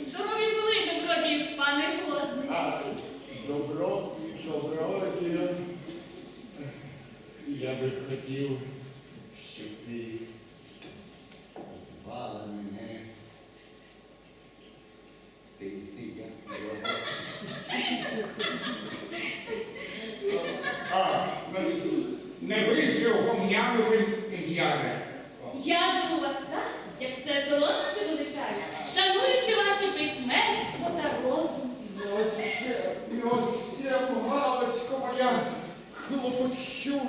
Здорові були, доброді, пане Возник. А, добро. Я би хотів, щоб ти звала мене. Не вийшов гомнями, я. Я знову вас як все солодше величає, шануючи ваше письменство та розум. Йосип, Йосип, галочко моя, хлопочу.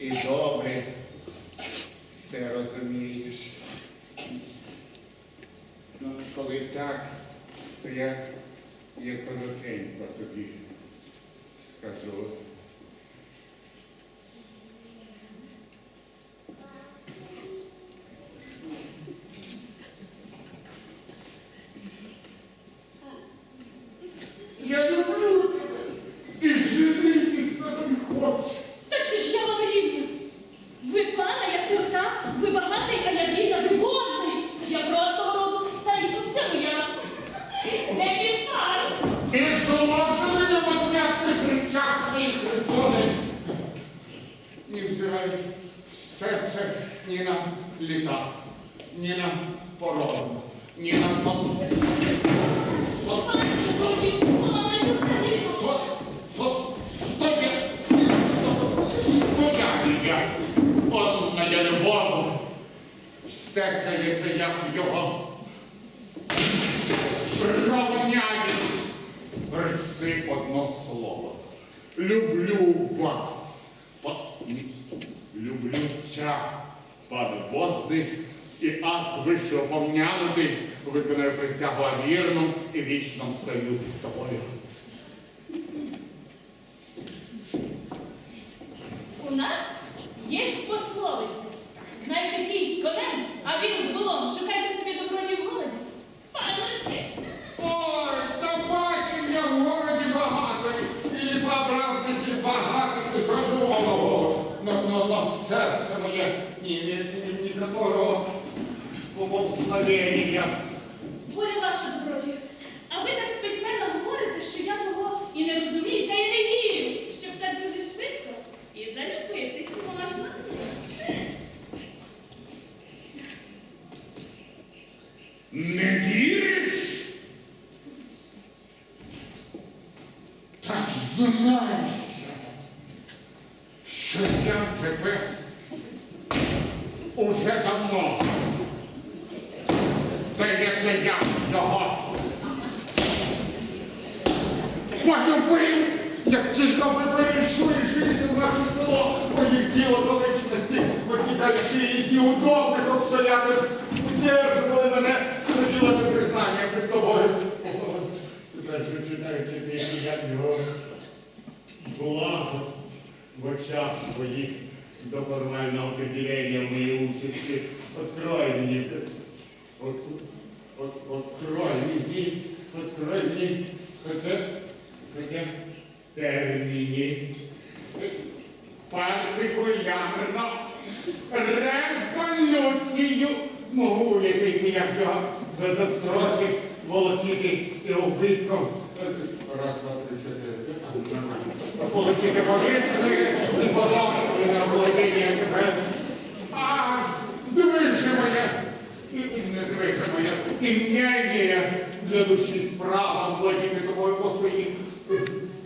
і добре все розумієш. Ну, коли так, то я, я коротенько тобі скажу. Я люблю. невзираючи все це ні на літа, ні на породу, ні на сосуд. Одна є любов, стекається, як його ровняють. Верси одно слово. Люблю вас. Соборний і акт вищого пом'янутий виконує присягу о вірному і вічному союзі з тобою. Уже давно. Здається, я його полюбив, як тільки ви перейшли жити в наше село, моїх діло колишності, викидаючи із неудобних обстоятельств, удержували мене, хотіли до признання перед тобою. Же читаючи пісню, я його благость в очах твоих до формального определения моей участи. Открой мне, от, от, открой мне, открой мне, хотя, хотя терміні, партикулярно, резолюцію можу який я вже без отстрочок волокіти і убитком. Раз, два, три, чотири. Получити повітря і подобати на володіння тебе. А, здививши моє, і не здививши моє, ім'яння для душі справа владіти тобою по своїй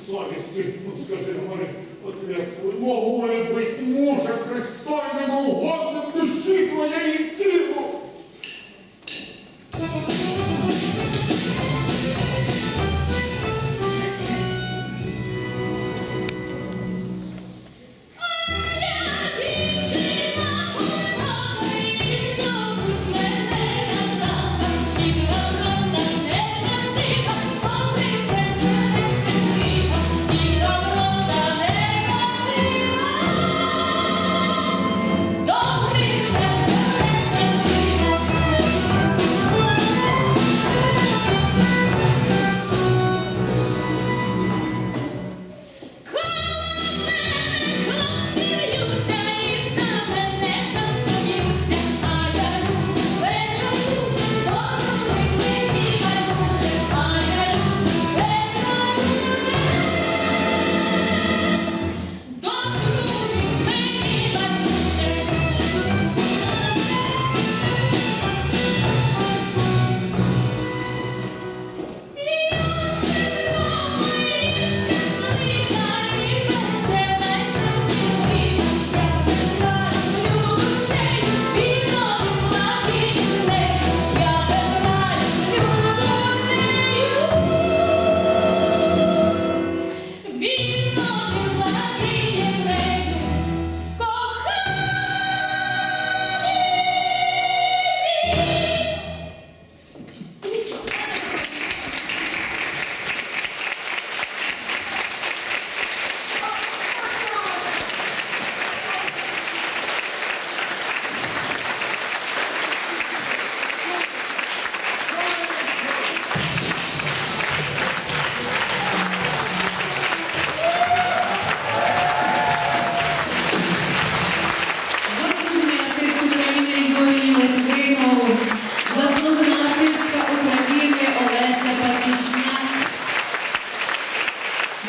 совісті. Скажи, говори, ответствуй, могу ли быть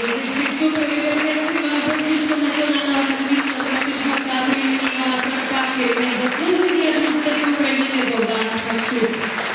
музичний супровід оркестру Івано-Франківського національного академічного драматичного театру імені Івана керівник заслужений артист України Богдан Хачук.